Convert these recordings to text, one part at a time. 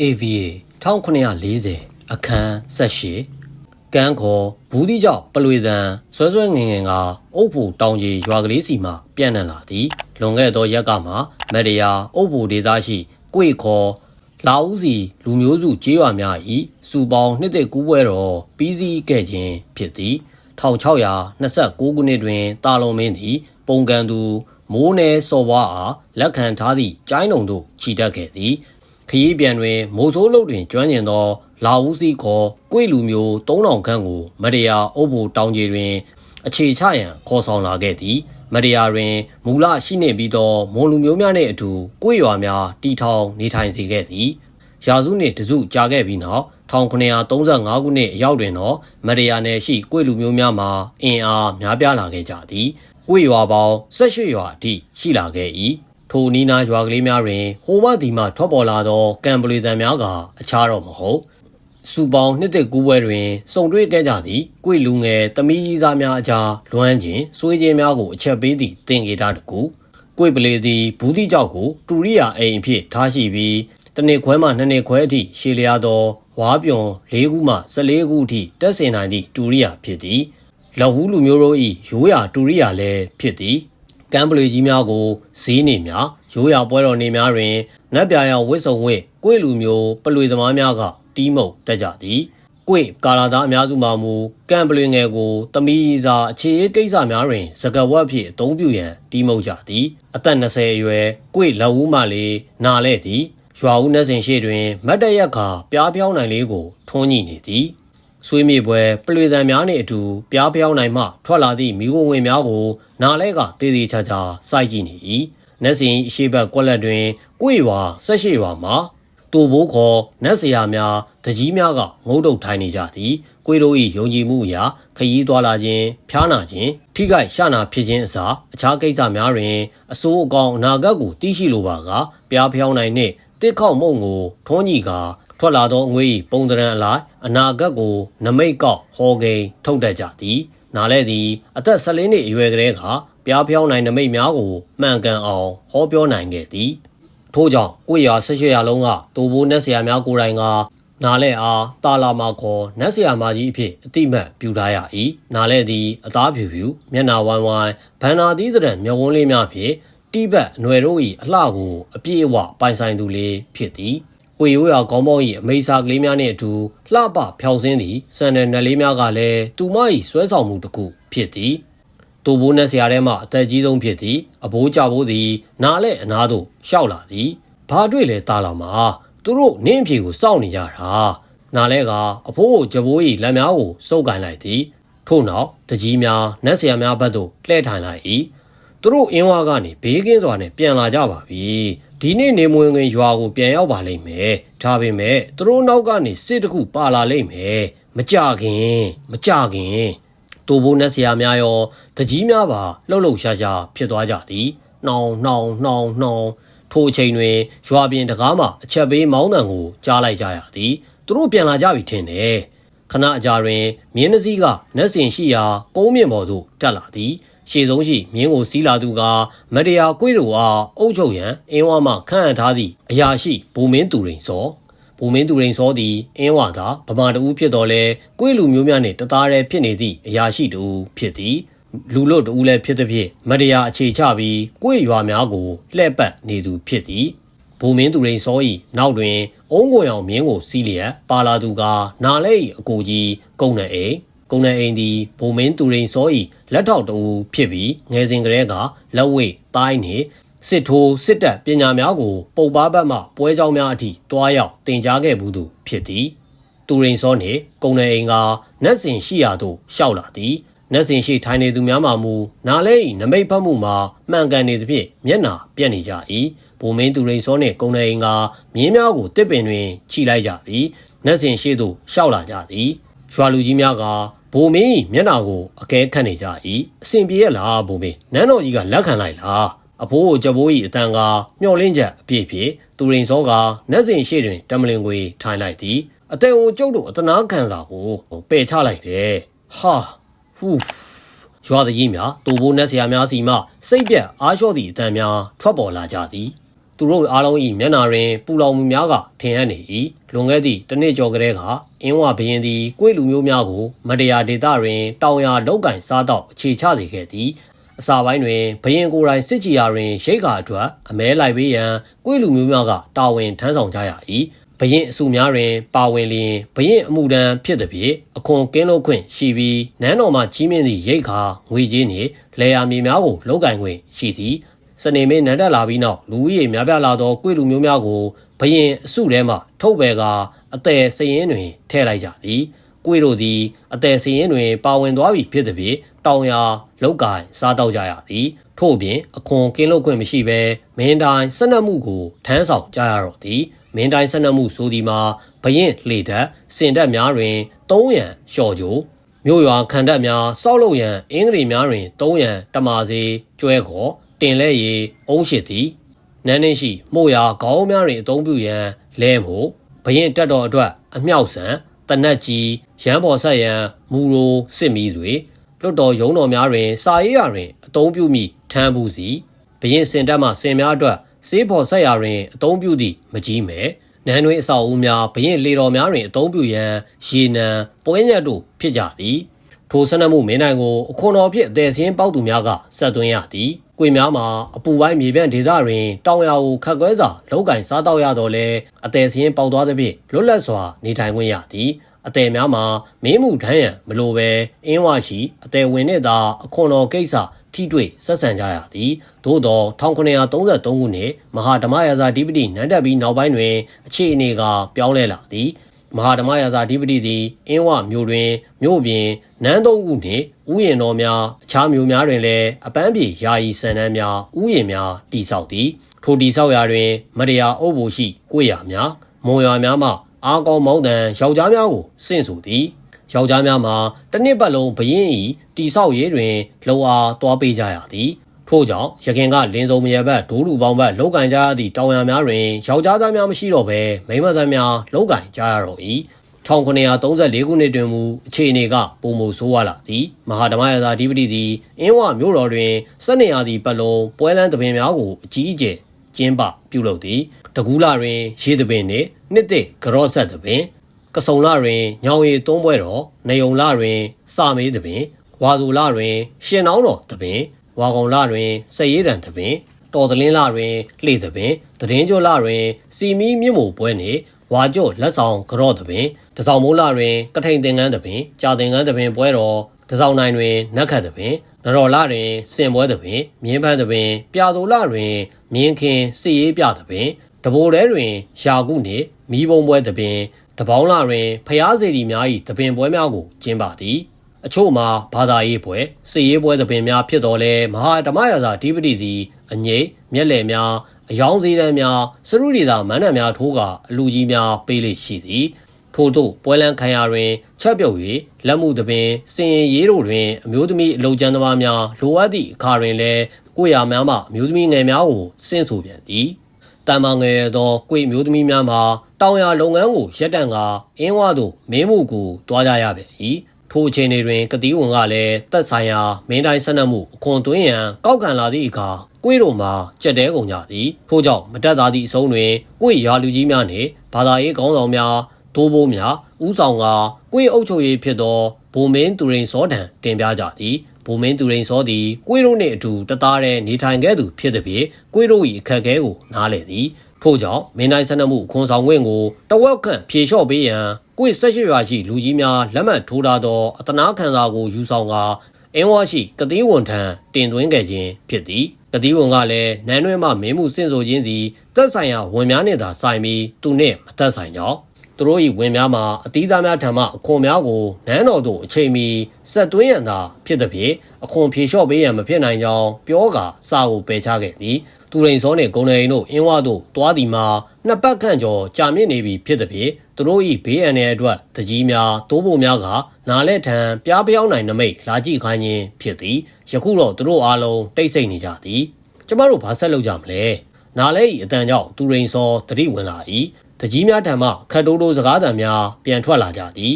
AVA 1940အခန်း18ကန်းခေါ်ဘူးတိကြောင့်ပလွေတံဆွဲဆွဲငင်ငင်ကအုပ်ဖို့တောင်ကြီးရွာကလေးစီမှပြန့်နှံ့လာသည်လွန်ခဲ့သောရက်ကမှမရယာအုပ်ဖို့ဒေသရှိကွေခေါ်လာဦးစီလူမျိုးစုကျေးရွာများ၏စူပေါင်းနှစ်သက်ကူးပွဲတော်ပြီးစီးခဲ့ခြင်းဖြစ်သည်1629ခုနှစ်တွင်တာလုံမင်းသည် ပုံကန်သူမိုးနယ်စော်ဘွားအားလက်ခံထားသည့်ကျိုင်းတုံတို့ခြိတက်ခဲ့သည် ခရီးပြန်တွင်မိုးဆိုးလုတ်တွင်ကျွမ်းကျင်သော လာဦးစီခေါ်ကွေလူမျိုး3000ခန့်ကို မရယာအုပ်ဖို့တောင်ကြီးတွင် အခြေချရန်ခေါ်ဆောင်လာခဲ့သည်မရယာတွင်မူလရှိနေပြီးသောမွန်လူမျိုးများနှင့်အတူကွေရွာများတီထောင်နေထိုင်စေခဲ့သည်ရာစုနှင့်တစုကြာခဲ့ပြီးနောက်1935ခုနှစ်အရောက်တွင်တော့မရယာနယ်ရှိကွေလူမျိုးများမှာအင်အားများပြားလာခဲ့ကြသည်ကွေရွာပေါင်း18ရွာအထိရှိလာခဲ့၏ ထိုနီးနားရွာကလေးများတွင်ဟိုမဒီမှထွက်ပေါ်လာသောကံပလီတံများကအခြားတော့မဟုတ်စူပေါင်းနှစ်သက်ကူးပွဲတွင်စုံတွေ့ခဲ့ကြသည့်ကွေလူငယ်တမီးကြီးစားများအကြားလွမ်းခြင်းဆွေးခြင်းများကိုအချက်ပေးသည့်တင်ကေတာတကူကွေပလေသည်ဘူးတိကြောက်ကိုတူရိယာအိမ်အဖြစ်ထားရှိပြီးတနေ့ခွဲမှနှစ်နေ့ခွဲအထိရှေလျားသောဝါပြွန်၄ခုမှ၁၄ခုအထိတက်ဆင်နိုင်သည့်တူရိယာဖြစ်သည်လဟူးလူမျိုးတို့၏ရိုးရာတူရိယာလည်းဖြစ်သည် ကမ်ပလီကြီးများကိုဈေးနေများရိုးရာပွဲတော်နေများတွင်နတ်ပြာရောင်ဝစ်စုံဝစ်ကွေလူမျိုးပလွေသမားများကတီးမှုတ်တက်ကြသည်။ကွေကာလာသားအများစုမှမူကံပလွင်ငယ်ကိုတမီးစာအခြေအေးကိစ္စများတွင်စကဝတ်ဖြင့်အသုံးပြုရန်တီးမှုတ်ကြသည်။အသက်20အရွယ်ကွေလက်ဦးမှလေနာလဲသည်။ရွာဦးနှက်စင်ရှိတွင်မတ်တရက်ခါပြားပြောင်းနိုင်လေးကိုထွန်းညှိနေသည်။ ဆွေးမြေပွဲပလွေတံများနှင့်အတူပြားပြောင်းနိုင်မှထွက်လာသည့်မိခိုဝင်များကိုနာလဲကတည်တည်ချာချာစိုက်ကြည့်နေ၏။နက်စင်အရှိဘက်ကွက်လက်တွင်ကွေရွာ၁၈ရွာမှာတူဘိုးခေါ်နတ်ဆရာများတကြီးများကငုံတုတ်ထိုင်နေကြသည်ကွေတို့၏ယုံကြည်မှုအရာခရီးသွားလာခြင်းဖျားနာခြင်းထိခိုက်ရှာနာဖြစ်ခြင်းအစားအခြားကိစ္စများတွင်အစိုးအကောင်အနာဂတ်ကိုသိရှိလိုပါကပြားဖျောင်းနိုင်နှင့်တစ်ခေါက်မုံကိုထွန်းညီကာ ထွက်လာသောငွေ၏ပုံတရံအလိုက်အနာဂတ်ကိုနမိတ်ကောက်ဟောကိန်းထုတ်တတ်ကြသည်နားလဲသည်အသက်14နှစ်အရွယ်ကလေးကပြားဖျောင်းနိုင်နမိတ်များကိုမှန်ကန်အောင်ဟောပြောနိုင်ခဲ့သည်ထို့ကြောင့်ကိုရွာ၁၈ရာလုံးကတူဘိုးနတ်ဆရာများကိုယ်တိုင်ကနားလဲအားတာလာမာခေါ်နတ်ဆရာမကြီးအဖြစ်အတိမတ်ပြုထားရ၏နားလဲသည်အသားဖြူဖြူမျက်နာဝိုင်းဝိုင်းဗန္နာသီးတဲ့မျက်ဝန်းလေးများဖြင့်တိဘတ်အနွယ်တို့၏အလှကိုအပြည့်အဝပိုင်ဆိုင်သူလေးဖြစ်သည်။ ကိုရိုးရာကောင်းပေါင်း၏အမိစာကလေးများနှင့်အတူလှပဖြောင်စင်းသည့်စံနယ်နယ်လေးများကလည်းသူမ၏ဆွဲဆောင်မှုတစ်ခုဖြစ်သည်။တူဘိုးနဲ့ဆရာထဲမှအသက်ကြီးဆုံးဖြစ်သည်အဘိုးကြဘိုးသည် နားလဲအနားသို့ရှောက်လာသည်။ဘာတွေ့လဲတာလာမှာသူတို့နင်းအဖြေကိုစောင့်နေကြတာ။နားလဲကအဖိုးကိုကြဘိုး၏လက်များကိုစုပ်ကန်လိုက်သည်။ထို့နောက်တကြီးများနတ်ဆရာများဘက်သို့လှည့်ထိုင်လိုက်၏။သူတို့အင်းဝါကနေဘေးကင်းစွာနဲ့ပြန်လာကြပါပြီ ဒီနေ့နေမွေငင်ရွာကိုပြန်ရောက်ပါလိမ့်မယ်ဒါပေမဲ့သူတို့နောက်ကနေစစ်တခုပါလာလိမ့်မယ်မကြခင်မကြခင်တူဘိုးနဲ့ဆရာများရောတကြီးများပါလှုပ်လှုပ်ရှားရှားဖြစ်သွားကြသည်နှောင်နှောင်နှောင်နှောင်ထိုအချိန်တွင်ရွာပြင်တကားမှအချက်ပေးမောင်းတံကိုကြားလိုက်ကြရသည်သူတို့ပြန်လာကြပြီထင်တယ်ခဏအကြာတွင်မြင်းနှစည်းကနတ်စင်ရှိရာကုန်းမြင့်ပေါ်သို့တက်လာသည် ရှေ့ဆုံးရှိမြင်းကိုစီးလာသူကမတရားကွေးတို့အားအုပ်ချုပ်ရန်အင်းဝမှခန့်အပ်ထားသည့်အရာရှိဘူမင်းသူရိန်စောဘူမင်းသူရိန်စောသည်အင်းဝသာဗမာတူဖြစ်တော်လဲကွေးလူမျိုးများနှင့်တသားတည်းဖြစ်နေသည့်အရာရှိတူဖြစ်သည်လူလို့တူလည်းဖြစ်သည်ဖြင့်မတရားအခြေချပြီးကွေးရွာများကိုလှည့်ပတ်နေသူဖြစ်သည်ဘူမင်းသူရိန်စော၏နောက်တွင်အုံးကိုရောင်မြင်းကိုစီးလျက်ပါလာသူကနာလဲ၏အကိုကြီးကုန်းနေအိမ် ကုန်းနေအိမ်သည်ဘုံမင်းသူရိန်စော၏လက်ထောက်တူဖြစ်ပြီးငယ်စဉ်ကတည်းကလက်ဝဲတိုင်းနှင့်စစ်ထိုးစစ်တပ်ပညာများကိုပုံပါဘတ်မှပွဲကြောင်းများအထိတွားရောက်တင် जा ခဲ့ဘူးသူဖြစ်သည်သူရိန်စောနှင့်ကုန်းနေအိမ်ကနတ်စင်ရှိရာသို့ရှောက်လာသည်နတ်စင်ရှိထိုင်နေသူများမှမူနာလဲ၏နမိတ်ဖတ်မှုမှာမှန်ကန်နေသဖြင့်မျက်နာပြက်နေကြ၏ဘုံမင်းသူရိန်စောနှင့်ကုန်းနေအိမ်ကမြင်းများကိုတစ်ပင်တွင်ခြိလိုက်ကြပြီးနတ်စင်ရှိသို့ရှောက်လာကြသည်ရွာလူကြီးများက ဘိုမင်းမျက်နာကိုအကဲခတ်နေကြ၏အစဉ်ပြေရလားဘိုမင်းနန်းတော်ကြီးကလက်ခံလိုက်လားအဖိုးကိုကြဘိုးကြီးအတန်ကမျောလင်းချက်အပြည့်ဖြင့်သူရင်စောကနတ်စင်ရှိတွင်တမလင်ကိုထိုင်လိုက်သည်အတဲဝန်ကျုပ်တို့အတနာခံစာကိုပယ်ချလိုက်တယ်ဟာဟူးရွာတကြီးများတူဘိုးနတ်ဆရာများစီမှစိတ်ပြက်အားလျှော့သည့်အတန်များထွက်ပေါ်လာကြသည် သူတို့အားလုံး၏မျက်နာတွင်ပူလောင်မှုများကထင်ဟပ်နေ၏လွန်ခဲ့သည့်တစ်နှစ်ကျော်ကလေးကအင်းဝဘရင်သည်ကိုယ်လူမျိုးများကို မတရားဒေသတွင် တောင်ယာလောက်ကင်စားတော့အခြေချစေခဲ့သည်အစာပိုင်းတွင်ဘရင်ကိုယ်တိုင်စစ်ကြည်ရာတွင်ရိတ်ခါအတွက်အမဲလိုက်ပေးရန်ကိုယ်လူမျိုးများကတာဝန်ထမ်းဆောင်ကြရ၏ဘရင်အစုများတွင် ပါဝင်လျင်ဘရင်အမှုတန်းဖြစ်သည်ဖြင့်အခွန်ကင်းလို့ခွင့်ရှိပြီးနန်းတော်မှကြီးမြင့်သည့်ရိတ်ခါငွေကြေးနှင့်လေယာမြေများကိုလောက်ကင်ခွင့်ရှိသည် စနေမင်းနန်းတက်လာပြီးနောက်လူဦးရေများပြားလာသောကိုယ်လူမျိုးများကိုဘရင်အစုထဲမှထုတ်ပယ်ကအသည်စရင်တွင်ထည့်လိုက်ကြသည်ကိုယ်တို့သည်အသည်စရင်တွင် ပါဝင်သွားပြီဖြစ်သည်ဖြင့်တောင်ယာလောက်ကင်စားတော့ကြရသည်ထို့ပြင်အခွန်ကင်းလို့ခွင့်မရှိဘဲမင်းတိုင်းစနက်မှုကိုထမ်းဆောင်ကြရတော့သည်မင်းတိုင်းဆက်နက်မှုဆိုဒီမှာဘရင်လေတက်စင်တက်များတွင်၃ရန်လျှော်ကြိုမြို့ရွာခံတက်များစောက်လို့ရန်အင်္ဂလိပ်များတွင်၃ရန်တမာစီကျွဲခေါ် တင်လဲရီအုံးရှိသည်နန်းနှင်းရှိမို့ရာခေါင်းများတွင်အသုံးပြုရန်လဲမို့ဘရင်တက်တော်အတွက်အမြောက်ဆန်တနက်ကြီးရန်ပေါ်ဆက်ရန်မူရိုစစ်မီတွေလွတ်တော်ရုံးတော်များတွင် စာရေးရာတွင်အသုံးပြုမိထမ်းဘူးစီဘရင်စင်တက်မှစင်များအတွက်စေးဖော်ဆက်ရာတွင်အသုံးပြုသည့်မကြီးမယ်နန်းတွင်အဆောက်အဦများဘရင်လေတော်များတွင်အသုံးပြုရန်ရေနံပွဲညက်တို့ဖြစ်ကြသည်ထိုဆနမှုမင်းနိုင်ကိုအခွန်တော်ဖြင့်အသေးစင်းပေါက်သူများကဆက်သွင်းရသည်။ ကွေများမှာအပူပိုင်းမြေပြန့်ဒေသတွင်တောင်ယာကိုခတ်ကွဲစွာလောက်ကင်စားတော့ရတော့လဲအသေးစင်းပေါက်သွားသဖြင့်လွတ်လပ်စွာနေထိုင်ခွင့်ရသည်။အသေးများမှာမင်းမှုထမ်းရန်မလိုပဲအင်းဝရှိအသေးဝင်နဲ့သာအခွန်တော်ကိစ္စထိတွေ့ဆက်ဆံကြရသည်သို့သော1933ခုနှစ်မဟာဓမ္မရာဇာဓိပတိနန်းတက်ပြီးနောက်ပိုင်းတွင်အခြေအနေကပြောင်းလဲလာသည်မဟာဓမ္မရာဇာဓိပတိသည်အင်းဝမြို့တွင်မြို့ပြင် နန်းသုံးခုနှင့်ဥယျာဉ်တော်များအခြားမြို့များတွင်လည်းအပန်းပြေယာယီစံနှန်းများဥယျာဉ်များတည်ဆောက်သည်ထိုတည်ဆောက်ရာတွင် မတရားအုပ်ဖို့ရှိကိုရများမွန်ရွာများမှအားကောင်းမောင်းတန်ယောက်ျားများကိုစင့်ဆိုသည်ယောက်ျားများမှာတစ်နှစ်ပတ်လုံးဘရင်ဤတိဆောက်ရေးတွင်လုံအားသွားပေးကြရသည်ထို့ကြောင့်ရခင်ကလင်းစုံမရဘက်ဒိုးလူပေါင်းဘက်လောက်ကင်ကြရသည့်တောင်ရများတွင်ယောက်ျားသားများမရှိတော့ဘဲမိန်းမသားများလောက်ကင်ကြရတော့၏ 1934ခုနှစ်တွင်မူအခြေအနေကပုံမဆိုးဝါလာသည်မဟာဓမ္မရာဇာဓိပတိသည်အင်းဝမြို့တော်တွင်စက်နေရာသည့်ပတ်လုံးပွဲလန်းတပင်များကိုအကြီးအကျယ်ကျင်းပပြုလုပ်သည်တကူးလာတွင်ရေတပင်နှင့်နှစ်သိကရော့ဆက်တပင်ကစုံလတွင်ညောင်ရည်သုံးပွဲတော်နေုံလတွင်စာမေးသပင်ဝါစုလတွင် ရှင်နောင်းတော်သပင်ဝါကုံလတွင်စရဲတံသပင်တော်သလင်းလတွင်လှေသပင်တရင်ကျော်လတွင် စီမီမြင့်မို့ပွဲနှင့်ဝါကျော့လက်ဆောင်ကြော့သပင် တစောင်းမိုးလတွင်ကထိန်သင်္ကန်းသပင်ကြာသင်္ကန်းသပင်ပွဲတော်တစောင်းနိုင်တွင်နက်ခတ်သပင်နတော်လတွင်စင်ပွဲသပင်မြင်းပန်းသပင်ပြာသူလတွင်မြင်းခင်စီရေးပြသပင်တဘိုတဲတွင်ယာကုနှင့်မီးပုံပွဲသပင်တပေါင်းလာတွင်ဖျားစီရီများ၏တပင်ပွဲများကိုကျင်းပသည်အချို့မှာဘာသာရေးပွဲစစ်ရေးပွဲတပင်များဖြစ်တော်လဲမဟာဓမ္မရာဇာဓိပတိသည်အငိမ့်မျက်လည်များအယောင်စည်းတန်းများစရုရီသာမန်းတံများထိုးကအလူကြီးများပေးလေရှိသည် ထို့သို့ပွဲလန်းခံရတွင်ချက်ပြုတ်၍လက်မှုတပင်စင်ရင်ရေးတို့တွင်အမျိုးသမီးအလုံကျန်းသမားများလိုအပ်သည့်အခါတွင်လည်းကိုရများမှအမျိုးသမီးငယ်များကိုစင့်ဆိုပြန်သည်တန်မာငယ်သောကိုမျိုးသမီးများမှာတောင်ယာလုပ်ငန်းကိုရပ်တန့်ကာအင်းဝသို့မင်းမှုကိုတွားကြရပေ၏ထိုအချိန်တွင်ကတိဝန်ကလည်းတက်ဆိုင်ရာမင်းတိုင်းဆက်နက်မှုအခွန်သွင်းရန်ကောက်ခံလာသည့်အခါကိုယ်တို့မှာကြက်တဲကုန်ကြသည်ထို့ကြောင့်မတက်သားသည့်အဆုံးတွင်ကိုယ်ရာလူကြီးများနှင့်ဘာသာရေးခေါင်းဆောင်များ ဒိုးဘိုးများဥဆောင်ကကိုယ်အုပ်ချုပ်ရေးဖြစ်သောဘုံမင်းသူရင်စောတံတင်ပြကြသည်ဘုံမင်းသူရင်စောသည်ကိုယ်တို့နှင့်အတူတသားတည်းနေထိုင်ခဲ့သူဖြစ်သည်ဖြင့်ကိုယ်တို့၏အခက်အခဲကိုနားလည်သည်ထို့ကြောင့်မင်းတိုင်းဆက်နမှုခွန်ဆောင်ခွင့်ကိုတဝက်ခန့်ဖြေလျှော့ပေးရန်ကိုယ်ဆက်ရှိရွာရှိလူကြီးများလက်မှတ်ထိုးထားသောအတနာခံစာကိုယူဆောင်ကာအင်းဝါရှိကတိဝန်ထံတင်သွင်းခဲ့ခြင်းဖြစ်သည်ကတိဝန်ကလည်းနန်းတွင်းမှမင်းမှုစင့်ဆိုခြင်းသည်သက်ဆိုင်ရာဝန်များနှင့်သာဆိုင်ပြီးသူနှင့်မသက်ဆိုင်ကြောင်း သူတို့၏ဝင်များမှာအတီးသားများထံမှအခွန်များကိုနန်းတော်သို့အချိန်မီဆက်သွင်းရန်သာဖြစ်သည်ဖြင့်အခွန်ဖြေလျှော့ပေးရန်မဖြစ်နိုင်ကြောင်းပြောကာစာကိုပယ်ချခဲ့သည်သူရိန်စောနှင့်ဂုံနေအိမ်တို့အင်းဝတို့တွားသည်မှာနှစ်ပတ်ခန့်ကျော်ကြာမြင့်နေပြီဖြစ်သည်ဖြင့်သူတို့၏ဘေးအန္တရာယ်အတွက်တကြီးများတိုးဖို့များကနာလက်ထံပြားပြောင်းနိုင်နမိတ်လာကြည့်ခိုင်းခြင်းဖြစ်သည်ယခုတော့သူတို့အားလုံးတိတ်ဆိတ်နေကြသည်ကျမတို့ဘာဆက်လုပ်ကြမလဲနာလဲ၏အတန်ကြောင့်သူရိန်စောတတိဝင်လာ၏ တကြီးများထံမှခတ်တိုးတိုးစကားသံများပြန်ထွက်လာကြသည်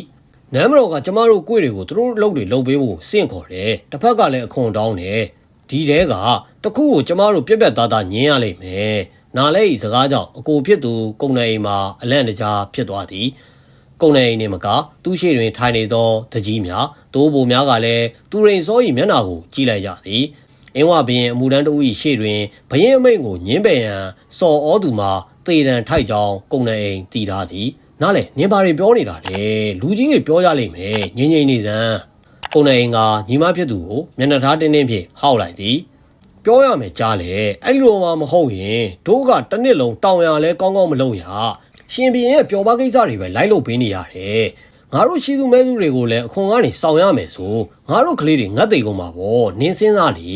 နမ်းမတော်ကကျမတို့ကိုယ်တွေကိုသူတို့လုပ်တွေလုပ်ပေးဖို့စင့်ခေါ်တယ်တစ်ဖက်ကလည်းအခွန်တောင်းတယ်ဒီတဲကတခုကိုကျမတို့ပြက်ပြက်သားသားညင်းရလိမ့်မယ်နားလဲဤစကားကြောင့်အကိုဖြစ်သူကုံနေအိမ်မှာအလန့်တကြားဖြစ်သွားသည်ကုံနေအိမ်နှင့်မကသူရှိတွင်ထိုင်နေသောတကြီးများတိုးဘိုများကလည်းသူရင်စော၏မျက်နှာကိုကြည့်လိုက်ကြသည်အင်းဝဘရင်အမှုတန်းတို့၏ရှေ့တွင်ဘရင်အမိန့်ကိုညင်းပယ်ရန်စော်ဩသူမှာ သေတံထိုက်ကြောင်းကုံနေအိမ်တည်ထားသည်နားလေနင်ဘာတွေပြောနေတာလဲလူကြီးတွေပြောကြလိမ့်မယ်ငင်းငင်းနေစမ်းကုံနေအိမ်ကညီမဖြစ်သူကိုမျက်နှာထားတင်းတင်းဖြင့်ဟောက်လိုက်သည်ပြောရမယ်ကြားလေအဲ့လိုမှမဟုတ်ရင်တို့ကတစ်နှစ်လုံးတောင်ရလဲကောင်းကောင်းမလုပ်ရရှင်ဘီရင်ရဲ့ပျော်ပါကိစ္စတွေပဲလိုက်လုပ်ပေးနေရတယ်ငါတို့ရှိသူမဲသူတွေကိုလည်းအခွန်ကနေစောင့်ရမယ်ဆိုငါတို့ကလေးတွေငတ်သိကုန်မှာပေါ့နင်းစင်းသားလေ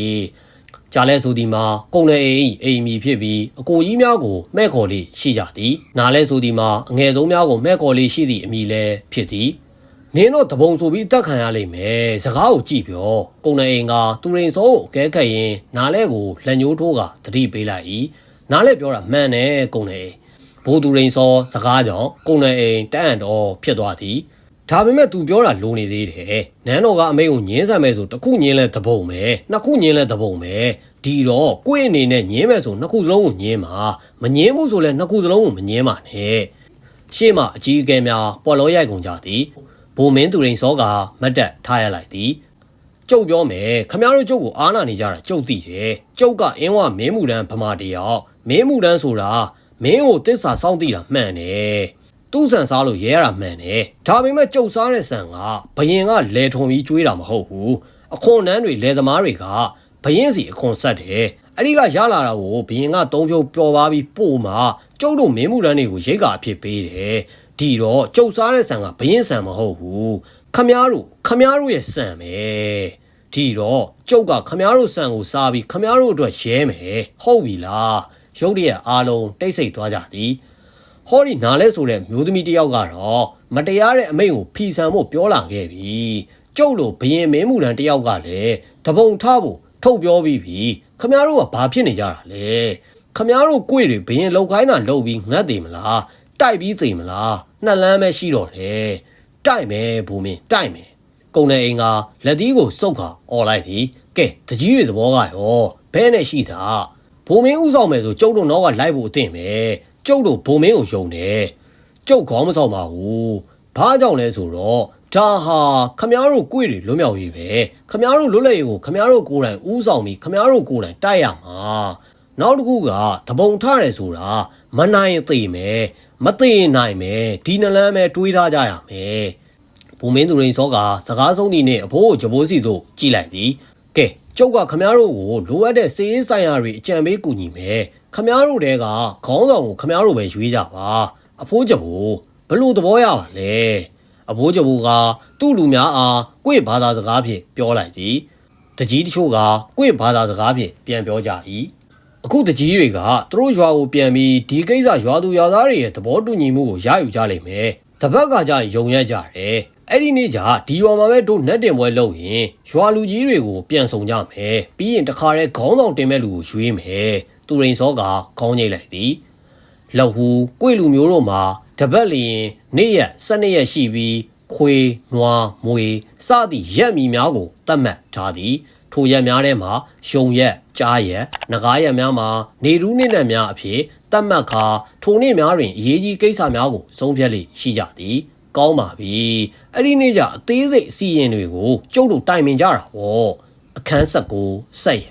ကြားလဲဆိုဒီမှာကုံနေအိမ်အိမ်မီဖြစ်ပြီးအကိုကြီးများကိုမဲ့ခေါ်လေးရှိကြသည်နားလဲဆိုဒီမှာအငယ်ဆုံးများကိုမဲ့ခေါ်လေးရှိသည့်အမည်လဲဖြစ်သည်နင်းတော့တပုံဆိုပြီးအသက်ခံရလိမ့်မယ်စကားကိုကြည့်ပြောကုံနေအိမ်ကသူရင်စောကိုအကဲခတ်ရင်နားလဲကိုလက်ညှိုးထိုးကသတိပေးလိုက်၏နားလဲပြောတာမှန်တယ်ကုံနေအိမ်ဘိုးသူရင်စောစကားကြောင့်ကုံနေအိမ်တန့်တော့ဖြစ်သွားသည် ဒါပေမဲ့ तू ပြောတာလိုနေသေးတယ်နန်းတော်ကအမေကိုညင်းဆန်မယ်ဆိုတစ်ခုညင်းလဲတပုံပဲနှစ်ခုညင်းလဲတပုံပဲဒီတော့ကိုယ့်အနေနဲ့ညင်းမယ်ဆိုနှစ်ခုစလုံးကိုညင်းမှာမညင်းဘူးဆိုလဲနှစ်ခုစလုံးကိုမညင်းပါနဲ့ရှေ့မှာအကြီးအကဲများပေါ်လောရိုက်ကုန်ကြသည်ဘိုမင်းသူရင်စောကမတ်တက်ထားရလိုက်သည်ကျုပ်ပြောမယ်ခမရတို့ကျုပ်ကိုအားနာနေကြတာကျုပ်သိတယ်ကျုပ်ကအင်းဝမင်းမူတန်းဗမာတယောက်မင်းမူတန်းဆိုတာမင်းကိုတစ္ဆာစောင့်သိတာမှန်တယ် သူ့ဆန်စားလို့ရဲရတာမှန်တယ်ဒါပေမဲ့ကျုပ်စားတဲ့ဆန်ကဘယင်ကလဲထုံပြီးကျွေးတာမဟုတ်ဘူးအခွန်နန်းတွေလဲသမားတွေကဘယင်စီအခွန်ဆက်တယ်အဲ့ဒီကရလာတာကိုဘယင်ကသုံးဖြုတ်ပျော်ပါပြီးပို့မှာကျုပ်တို့မင်းမူတန်းတွေကိုရိတ်ကအဖြစ်ပေးတယ်ဒီတော့ကျုပ်စားတဲ့ဆန်ကဘယင်ဆန်မဟုတ်ဘူးခမားတို့ခမားတို့ရဲ့ဆန်ပဲဒီတော့ကျုပ်ကခမားတို့ဆန်ကိုစားပြီးခမားတို့အတွက်ရဲမယ်ဟုတ်ပြီလားရုပ်တရက်အားလုံးတိတ်ဆိတ်သွားကြသည် ဟောဒီနားလဲဆိုတဲ့မျိုးသမီးတစ်ယောက်ကတော့မတရားတဲ့အမိန့်ကိုဖီဆန်ဖို့ပြောလာခဲ့ပြီကျုပ်လိုဘယင်မင်းမူတန်တစ်ယောက်ကလည်းတပုံထားဖို့ထုတ်ပြောပြီးပြီခမည်းတော်ကဘာဖြစ်နေကြတာလဲခမည်းတော်ကိုယ်တွေဘယင်လောက်ခိုင်းတာလောက်ပြီးငတ်သေးမလားတိုက်ပြီးသေးမလားနှစ်လမ်းပဲရှိတော့တယ်တိုက်မယ်ဘူမင်းတိုက်မယ်ကုံတဲ့အိမ်ကလက်သီးကိုစုပ်ခါអော်လိုက်သည်ကဲတကြီးတွေသဘောကရောဘဲနဲ့ရှိစားဘုံမင်းဥဆောင်မယ်ဆိုကျုပ်တို့နောက်ကလိုက်ဖို့အသင့်ပဲ ကျုပ်တို့ဘုံမင်းကိုယုံတယ်ကျုပ်ခေါင်းမဆောင်ပါဘူးဘာကြောင့်လဲဆိုတော့ဒါဟာခမားတို့ကိုယ်တွေလွတ်မြောက်ရေးပဲခမားတို့လွတ်လပ်ရေးကိုခမားတို့ကိုယ်တိုင်ဥဆောင်ပြီးခမားတို့ကိုယ်တိုင်တိုက်ရမှာနောက်တစ်ခုကတပုံထရဲဆိုတာမနိုင်သိမယ်မသိနိုင်မယ်ဒီနလန်းပဲတွေးထားကြရမယ်ဘူမင်းသူရင်စောကစကားဆုံးဒီနဲ့အဖိုးကိုဂျပိုးစီသို့ကြည်လိုက်သည်ကဲကျုပ်ကခမားတို့ကိုလိုအပ်တဲ့စေးဆိုင်ရာတွေအကြံပေးကူညီမယ် ခမားတို့တဲကခေါင်းဆောင်ကိုခမားတို့ပဲရွေးကြပါအဖိုးဂျပိုးဘလို့သဘောရပါလဲအဖိုးဂျပိုးကသူ့လူများအားကိုယ့်ဘာသာစကားဖြင့်ပြောလိုက်သည်တကြီးတချို့ကကိုယ့်ဘာသာစကားဖြင့်ပြန်ပြောကြ၏အခုတကြီးတွေကသူတို့ရွာကိုပြန်ပြီးဒီကိစ္စရွာသူရွာသားတွေရဲ့သဘောတူညီမှုကိုရယူကြလိမ့်မယ်တပတ်ကကြာယုံရက်ကြတယ်အဲ့ဒီနေ့ကျဒီရွာမှာပဲတို့နတ်တင်ပွဲလုပ်ရင်ရွာလူကြီးတွေကိုပြန်ဆောင်ကြမယ်ပြီးရင်တခါတည်းခေါင်းဆောင်တင်မဲ့လူကိုရွေးမယ် သူရင်စောကခေါင်းငိတ်လိုက်သည်လောက်ဟူကိုယ့်လူမျိုးတို့မှာတပတ်လျင်နေ့ရက်12ရက်ရှိပြီးခွေနွားမွေစသည့်ရက်မီများကိုတတ်မှတ်ထားသည်ထိုရက်များထဲမှာရှုံရက်ကြားရက်ငကားရက်များမှာနေရူးနေ့နဲ့များအဖြစ်တတ်မှတ်ခါထိုနေ့များတွင်အရေးကြီးကိစ္စများကိုဆုံးဖြတ်လေရှိကြသည်ကောင်းပါပြီအဲ့ဒီနေ့ကျအသေးစိတ်အစီရင်တွေကိုကျုပ်တို့တိုင်ပင်ကြတာဟောအခန်းဆက်ကိုဆက်ရ